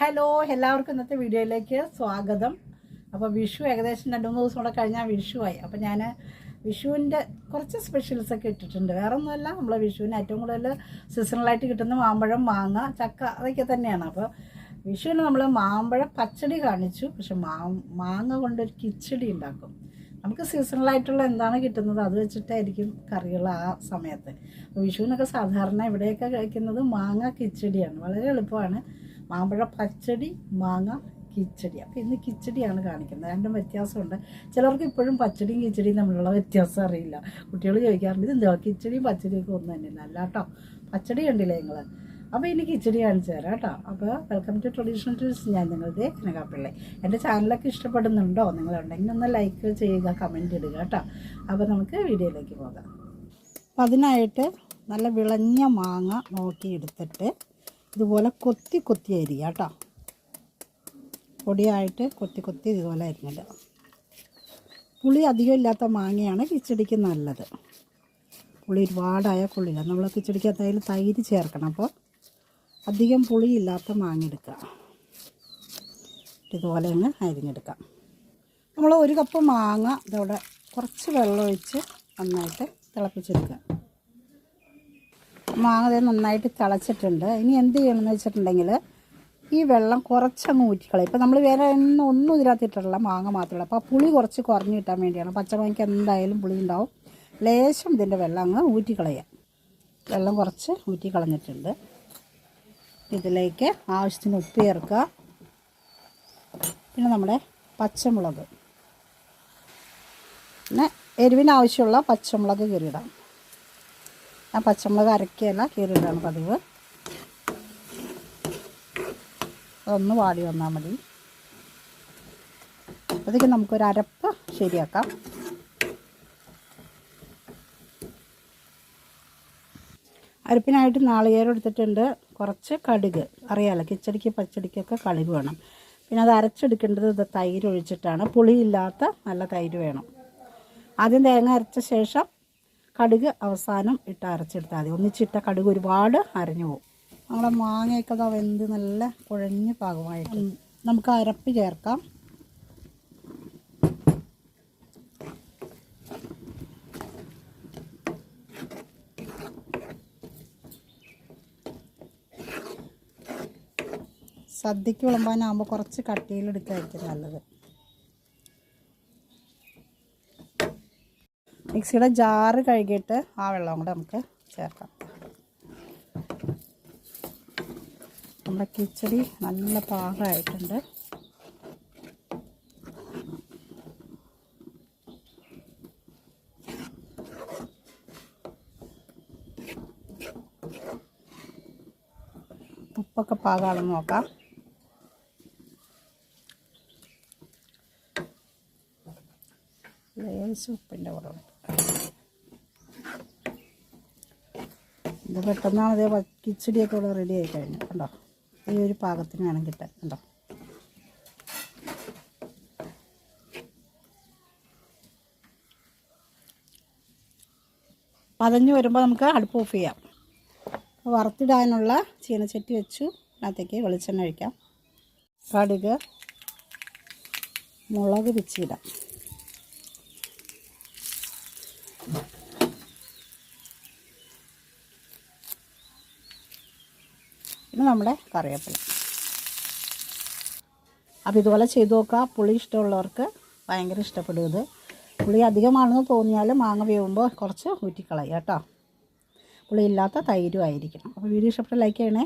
Hello എല്ലാവർക്കും ഇന്നത്തെ വീഡിയോയിലേക്ക് സ്വാഗതം. അപ്പോൾ വിഷു ഏകദേശം രണ്ട് മൂന്ന് ദിവസം കൂടെ കഴിഞ്ഞാൽ വിഷുവായി അപ്പോൾ ഞാൻ വിഷുവിന്റെ കുറച്ച് സ്പെഷ്യൽസ് ഒക്കെ ഇട്ടിട്ടുണ്ട്. വേറെ ഒന്നുമല്ല നമ്മൾ വിഷുവിന് ഏറ്റവും കൂടുതൽ സീസണലായിട്ട് കിട്ടുന്ന മാമ്പഴം മാങ്ങ ചക്ക അതൊക്കെ തന്നെയാണ്. അപ്പോൾ വിഷുവിന് നമ്മൾ മാമ്പഴ പച്ചടി കാണിച്ചു. പക്ഷെ മാ മാങ്ങ കൊണ്ടൊരു കിച്ചടി ഉണ്ടാക്കും. നമുക്ക് സീസണലായിട്ടുള്ള എന്താണ് കിട്ടുന്നത്? അത് വെച്ചിട്ടായിരിക്കും കറികൾ ആ സമയത്ത്. വിഷുവിനൊക്കെ സാധാരണ ഇവിടെയൊക്കെ കഴിക്കുന്നത് മാങ്ങ കിച്ചടിയാണ്. വളരെ എളുപ്പമാണ്. മാമ്പഴ പച്ചടി മാങ്ങ കിച്ചടി. അപ്പോൾ ഇന്ന് കിച്ചടിയാണ് കാണിക്കുന്നത്. രണ്ടും വ്യത്യാസമുണ്ട്. ചിലർക്ക് ഇപ്പോഴും പച്ചടിയും കിച്ചടിയും തമ്മിലുള്ള വ്യത്യാസം അറിയില്ല. കുട്ടികൾ ചോദിക്കാറുണ്ട് ഇത് എന്താ കിച്ചടിയും പച്ചടിയും ഒക്കെ ഒന്നും തന്നെയല്ല. അല്ല കേട്ടോ പച്ചടി കണ്ടില്ലേ നിങ്ങൾ അപ്പോൾ ഇനി കിച്ചടി കാണിച്ചു തരാം കേട്ടോ. അപ്പോൾ വെൽക്കം ടു ട്രഡീഷണൽ ടൂറിസ്റ്റ് ഞാൻ നിങ്ങളുടെ കനകാപ്പിള്ളി. എന്റെ ചാനലൊക്കെ ഇഷ്ടപ്പെടുന്നുണ്ടോ? നിങ്ങളുണ്ടെങ്കിൽ ഒന്ന് ലൈക്ക് ചെയ്യുക കമന്റ് ഇടുക കേട്ടോ. അപ്പോൾ നമുക്ക് വീഡിയോയിലേക്ക് പോകാം. അപ്പം അതിനായിട്ട് നല്ല വിളഞ്ഞ മാങ്ങ നോക്കി എടുത്തിട്ട് ഇതുപോലെ കൊത്തി കൊത്തി അരിയുക കേട്ടോ. പൊടിയായിട്ട് കൊത്തി കൊത്തി ഇതുപോലെ അരിഞ്ഞത്. പുളി അധികം ഇല്ലാത്ത മാങ്ങയാണ് കിച്ചടിക്ക് നല്ലത്. പുളി ഒരുപാടായ കൊള്ളില്ല നമ്മൾ കിച്ചടിക്ക് അതിൽ തൈര് ചേർക്കണം. അപ്പോൾ അധികം പുളി ഇല്ലാത്ത മാങ്ങ എടുക്കുക ഇതുപോലെ അങ്ങ് അരിഞ്ഞെടുക്കാം. നമ്മൾ ഒരു കപ്പ് മാങ്ങ ഇതോടെ കുറച്ച് വെള്ളം ഒഴിച്ച് നന്നായിട്ട് തിളപ്പിച്ചെടുക്കുക മാങ്ങ നന്നായിട്ട് തിളച്ചിട്ടുണ്ട്. ഇനി എന്ത് ചെയ്യണമെന്ന് വെച്ചിട്ടുണ്ടെങ്കിൽ ഈ വെള്ളം കുറച്ചങ്ങ് ഊറ്റിക്കളയും. ഇപ്പം നമ്മൾ വേറെ ഒന്നും ഒന്നും ഇതിനകത്തിട്ടുള്ള മാങ്ങ മാത്രമേ അപ്പോൾ ആ പുളി കുറച്ച് കുറഞ്ഞ് കിട്ടാൻ വേണ്ടിയാണ്. പച്ചമാങ്ങയ്ക്ക് എന്തായാലും പുളി ഉണ്ടാവും. ലേശം ഇതിന്റെ വെള്ളം അങ്ങ് ഊറ്റിക്കളയാം വെള്ളം കുറച്ച് ഊറ്റിക്കളഞ്ഞിട്ടുണ്ട്. ഇതിലേക്ക് ആവശ്യത്തിന് ഉപ്പ് ചേർക്കുക. പിന്നെ നമ്മുടെ പച്ചമുളക്. പിന്നെ എരിവിന് ആവശ്യമുള്ള പച്ചമുളക് കീറിയിടാം. ഞാൻ പച്ചമുളക് അരക്കുകയല്ല കീറിയിട്ടാണ് പതിവ്. അതൊന്ന് വാടി വന്നാൽ മതി. അപ്പോഴത്തേക്ക് നമുക്കൊരു അരപ്പ് ശരിയാക്കാം. അരപ്പിനായിട്ട് നാളികേരം എടുത്തിട്ടുണ്ട്. കുറച്ച് കടുക് അറിയാമല്ലോ കിച്ചടിക്ക് പച്ചടിക്കൊക്കെ കടുക് വേണം. പിന്നെ അത് അരച്ചെടുക്കേണ്ടത് ഇത് തൈര് ഒഴിച്ചിട്ടാണ്. പുളിയില്ലാത്ത നല്ല തൈര് വേണം. ആദ്യം തേങ്ങ അരച്ച ശേഷം കടുക് അവസാനം ഇട്ട് അരച്ചെടുത്താൽ മതി. ഒന്നിച്ചിട്ട കടുക് ഒരുപാട് അരഞ്ഞു പോകും. നമ്മുടെ മാങ്ങയൊക്കെ അത് വെന്ത് നല്ല കുഴഞ്ഞ് പാകമായിട്ട്. നമുക്ക് അരപ്പ് ചേർക്കാം. സദ്യക്ക് വിളമ്പാനാകുമ്പോൾ കുറച്ച് കട്ടിയിലെടുക്കായിരിക്കും നല്ലത്. മിക്സിയുടെ ജാറ് കഴുകിയിട്ട് ആ വെള്ളം കൂടെ നമുക്ക് ചേർക്കാം. നമ്മുടെ കിച്ചടി നല്ല പാകമായിട്ടുണ്ട്. ഉപ്പൊക്കെ പാകാണെന്ന് നോക്കാം. ലേശം ഉപ്പിന്റെ കുറവുണ്ട്. ഇത് പെട്ടെന്നാണ് അതേ കിച്ചടിയൊക്കെ ഇവിടെ റെഡി ആയി കഴിഞ്ഞു. കണ്ടോ? ഈ ഒരു പാകത്തിന് വേണം കിട്ടാൻ. കണ്ടോ? പതഞ്ഞ് വരുമ്പോൾ നമുക്ക് അടുപ്പ് ഓഫ് ചെയ്യാം. വറുത്തിടാനുള്ള ചീനച്ചട്ടി വെച്ചു. അതിനകത്തേക്ക് വെളിച്ചെണ്ണ ഒഴിക്കാം. കടുക് മുളക് പിച്ചിടാം പിന്നെ നമ്മുടെ കറിവേപ്പില. അപ്പോൾ ഇതുപോലെ ചെയ്തു നോക്കുക. പുളി ഇഷ്ടമുള്ളവർക്ക് ഭയങ്കര ഇഷ്ടപ്പെടും ഇത്. പുളി അധികമാണെന്ന് തോന്നിയാൽ മാങ്ങ വേവുമ്പോൾ കുറച്ച് ഊറ്റിക്കളയുക കേട്ടോ. പുളിയില്ലാത്ത തൈരും ആയിരിക്കണം. അപ്പോൾ വീഡിയോ ഇഷ്ടപ്പെട്ട ലൈക്ക് ചെയ്യണേ.